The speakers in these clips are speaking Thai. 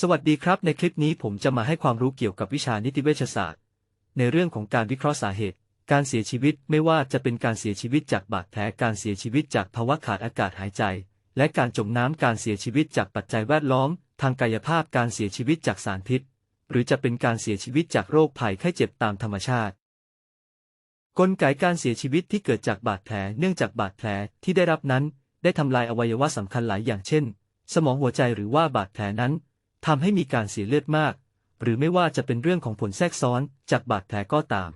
สวัสดีครับในคลิปนี้ผมจะมาให้ความรู้เกี่ยวกับวิชานิติเวชศาสตร์ ในเรื่องของการวิเคราะห์สาเหตุ การเสียชีวิตไม่ว่าจะเป็นการเสียชีวิตจากบาดแผลการเสียชีวิตจากภาวะขาดอากาศหายใจ และการจมน้ำการเสียชีวิตจากปัจจัยแวดล้อม ทางกายภาพการเสียชีวิตจากสารพิษ หรือจะเป็นการเสียชีวิตจากโรคภัยไข้เจ็บตามธรรมชาติ กลไกการเสียชีวิตที่เกิดจากบาดแผลเนื่องจากบาดแผลที่ได้รับนั้น ได้ทำลายอวัยวะสำคัญหลายอย่างเช่น สมองหัวใจหรือว่าบาดแผลนั้น ทำให้มีการเสียเลือดมาก หรือไม่ว่าจะเป็นเรื่องของผลแทรกซ้อนจากบาดแผลก็ตาม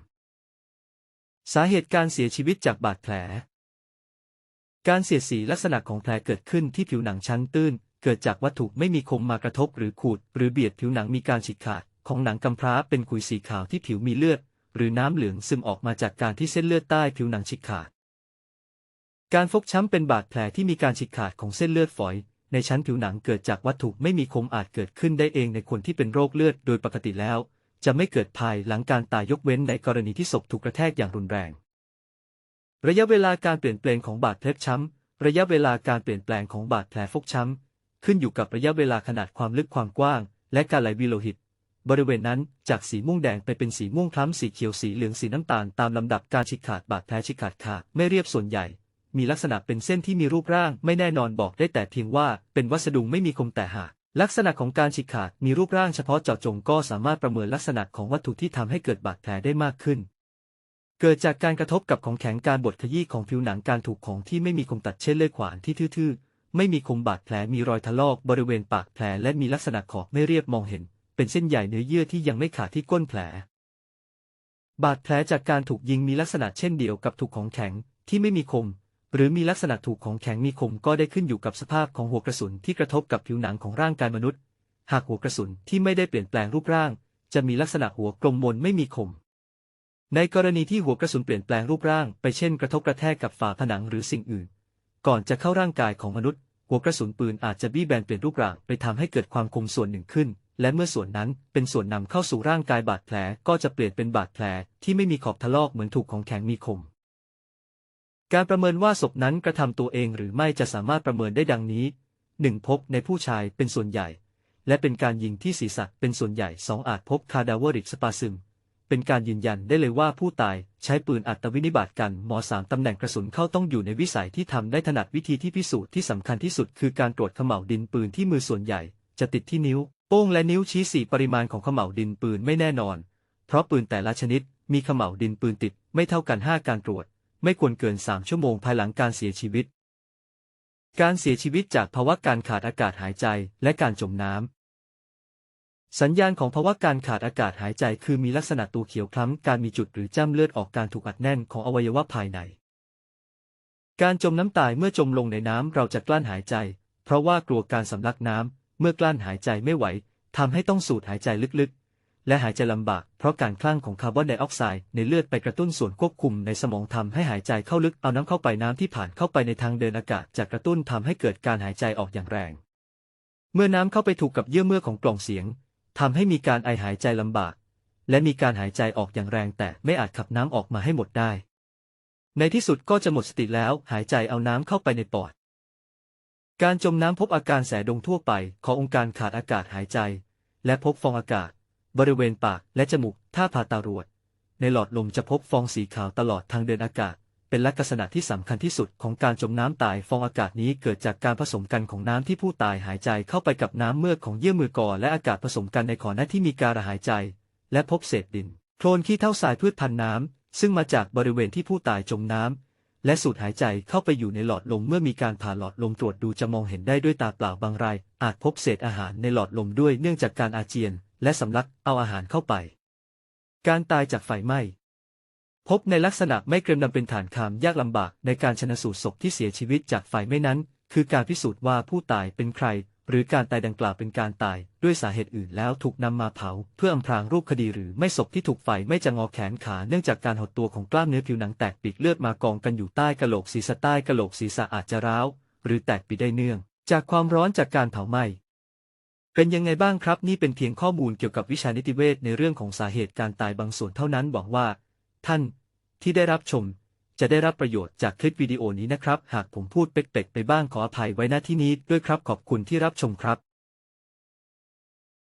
สาเหตุการเสียชีวิตจากบาดแผล การเสียดสีลักษณะของแผลเกิดขึ้นที่ผิวหนังชั้นตื้น เกิดจากวัตถุไม่มีคมมากระทบหรือขูด หรือเบียดผิวหนังมีการฉีกขาด ของหนังกำพร้าเป็นขุยสีขาวที่ผิวมีเลือด หรือน้ำเหลืองซึมออกมาจากการที่เส้นเลือดใต้ผิวหนังฉีกขาดการฟกช้ำเป็นบาดแผลที่มีการฉีกขาดของเส้นเลือดฝอย ในชั้นผิวหนังเกิดจากวัตถุไม่มีคมอาจเกิดขึ้นได้เองในคนที่เป็นโรคเลือดโดยปกติแล้ว จะไม่เกิดภายหลังการตายยกเว้นในกรณีที่ศพถูกกระแทกอย่างรุนแรง ระยะเวลาการเปลี่ยนแปลงของบาดแผลช้ำ ระยะเวลาการเปลี่ยนแปลงของบาดแผลฟกช้ำ ขึ้นอยู่กับระยะเวลาขนาดความลึกความกว้าง และการไหลวีโลหิต บริเวณนั้นจากสีม่วงแดงไปเป็นสีม่วงคล้ำสีเขียวสีเหลืองสีน้ำตาลตามลำดับการฉีกขาดบาดแผลฉีกขาดขาดไม่เรียบส่วนใหญ่ มีลักษณะเป็นเส้นที่มีรูปร่างไม่แน่นอนบอกได้แต่เพียงว่าเป็นวัสดุไม่มีคมแต่หากลักษณะของการฉีกขาดมีรูปร่างเฉพาะเจาะจงก็สามารถประเมินลักษณะของวัตถุที่ทำให้เกิดบาดแผลได้มากขึ้น เกิดจากการกระทบกับของแข็งการบดขยี้ของผิวหนังการถูกของที่ไม่มีคมตัดเช่นเลื่อยขวานที่ทื่อๆ ไม่มีคมบาดแผลมีรอยถลอกบริเวณปากแผลและมีลักษณะขอบไม่เรียบมองเห็น เป็นเส้นใหญ่เนื้อเยื่อที่ยังไม่ขาดที่ก้นแผล บาดแผลจากการถูกยิงมีลักษณะเช่นเดียวกับถูกของแข็งที่ไม่มีคม หรือมีลักษณะถูกของแข็งมีคมก็ได้ขึ้นอยู่กับสภาพของหัวกระสุนที่กระทบกับผิวหนังของร่างกายมนุษย์ หากหัวกระสุนที่ไม่ได้เปลี่ยนแปลงรูปร่าง จะมีลักษณะหัวกลมมนไม่มีคม ในกรณีที่หัวกระสุนเปลี่ยนแปลงรูปร่างไปเช่นกระทบกระแทกกับฝาผนังหรือสิ่งอื่น ก่อนจะเข้าร่างกายของมนุษย์ หัวกระสุนปืนอาจจะบี้แบนเปลี่ยนรูปร่างไปทำให้เกิดความคมส่วนหนึ่งขึ้น และเมื่อส่วนนั้นเป็นส่วนนำเข้าสู่ร่างกายบาดแผลก็จะเปลี่ยนเป็นบาดแผลที่ไม่มีขอบทะลอกเหมือนถูกของแข็งมีคม การประเมินว่าศพนั้นกระทำตัวเองหรือไม่จะสามารถประเมินได้ดังนี้ 1. พบในผู้ชายเป็นส่วนใหญ่ และเป็นการยิงที่ศีรษะเป็นส่วนใหญ่ 2. อาจพบคาดาวริกสปาซึม เป็นการยืนยันได้เลยว่าผู้ตายใช้ปืนอัตวินิบาตกันมอสามตำแหน่งกระสุนเข้าต้องอยู่ในวิสัยที่ทำได้ถนัดวิธีที่พิสูจน์ที่สำคัญที่สุดคือการตรวจเขม่าวดินปืนที่มือส่วนใหญ่ จะติดที่นิ้วโป้งและนิ้วชี้สี่ปริมาณของเขม่าวดินปืนไม่แน่นอน เพราะปืนแต่ละชนิดมีเขม่าวดินปืนติดไม่เท่ากัน 5 การตรวจ ไม่ควรเกิน 3 ชั่วโมงภายหลังการเสียชีวิต การเสียชีวิตจากภาวะการขาดอากาศหายใจและการจมน้ำ สัญญาณของภาวะการขาดอากาศหายใจคือมีลักษณะตัวเขียวคล้ำ การมีจุดหรือจ้ำเลือดออกการถูกอัดแน่นของอวัยวะภายใน การจมน้ำตายเมื่อจมลงในน้ำเราจะกลั้นหายใจ เพราะว่ากลัวการสำลักน้ำเมื่อกลั้นหายใจไม่ไหวทำให้ต้องสูดหายใจลึก และหายใจลำบาก เพราะการคลั่งของคาร์บอนไดออกไซด์ในเลือดไปกระตุ้นส่วนควบคุมในสมองทำให้หายใจเข้าลึกเอาน้ำเข้าไปน้ำที่ผ่านเข้าไปในทางเดินอากาศจะกระตุ้นทำให้เกิดการหายใจออกอย่างแรง เมื่อน้ำเข้าไปถูกกับเยื่อเมื่อของกล่องเสียงทำให้มีการไอหายใจลำบาก และมีการหายใจออกอย่างแรงแต่ไม่อาจขับน้ำออกมาให้หมดได้ ในที่สุดก็จะหมดสติแล้วหายใจเอาน้ำเข้าไปในปอดการจมน้ำพบอาการแสดงทั่วไป ขององค์การขาดอากาศหายใจ และพบฟองอากาศ บริเวณปากและจมูก ถ้าผ่าตารวด ในหลอดลมจะพบฟองสีขาวตลอดทางเดินอากาศ เป็นลักษณะที่สำคัญที่สุดของการจมน้ำตาย ฟองอากาศนี้เกิดจากการผสมกันของน้ำที่ผู้ตายหายใจเข้าไปกับน้ำเมือกของเยื่อมือก่อและอากาศผสมกันในขอหน้าที่มีการหายใจ และพบเศษดิน โคลนขี้เท่าทรายพืชพันน้ำซึ่งมาจากบริเวณที่ผู้ตายจมน้ำและสูดหายใจเข้าไปอยู่ในหลอดลมเมื่อมีการผ่าหลอดลมตรวจดูจะมองเห็นได้ด้วยตาเปล่าบางราย อาจพบเศษอาหารในหลอดลมด้วยเนื่องจากการอาเจียน และสำลักเอาอาหารเข้าไป การตายจากไฟไหม้ พบในลักษณะไม่เกรียมดำเป็นฐานคามยากลำบากในการชนะสูตรศพที่เสียชีวิตจากไฟไหม้นั้น คือการพิสูจน์ว่าผู้ตายเป็นใคร หรือการตายดังกล่าวเป็นการตายด้วยสาเหตุอื่นแล้วถูกนำมาเผา เพื่ออำพรางรูปคดีหรือไม่ศพที่ถูกไฟไม่จะงอแขนขาเนื่องจากการหดตัวของกล้ามเนื้อผิวหนังแตกปีกเลือดมากองกันอยู่ใต้กะโหลกศีรษะใต้กะโหลกศีรษะอาจจะร้าวหรือแตกปีได้เนื่อง จากความร้อนจากการเผาไหม้ เป็นยังไงบ้างครับ นี่เป็นเพียงข้อมูลเกี่ยวกับวิชานิติเวชในเรื่องของสาเหตุการตายบางส่วนเท่านั้นบอกว่า ท่านที่ได้รับชม จะได้รับประโยชน์จากคลิปวิดีโอนี้นะครับ หากผมพูดเป๊กๆไปบ้างขออภัยไว้ณที่นี้ด้วยครับขอบคุณที่รับชมครับ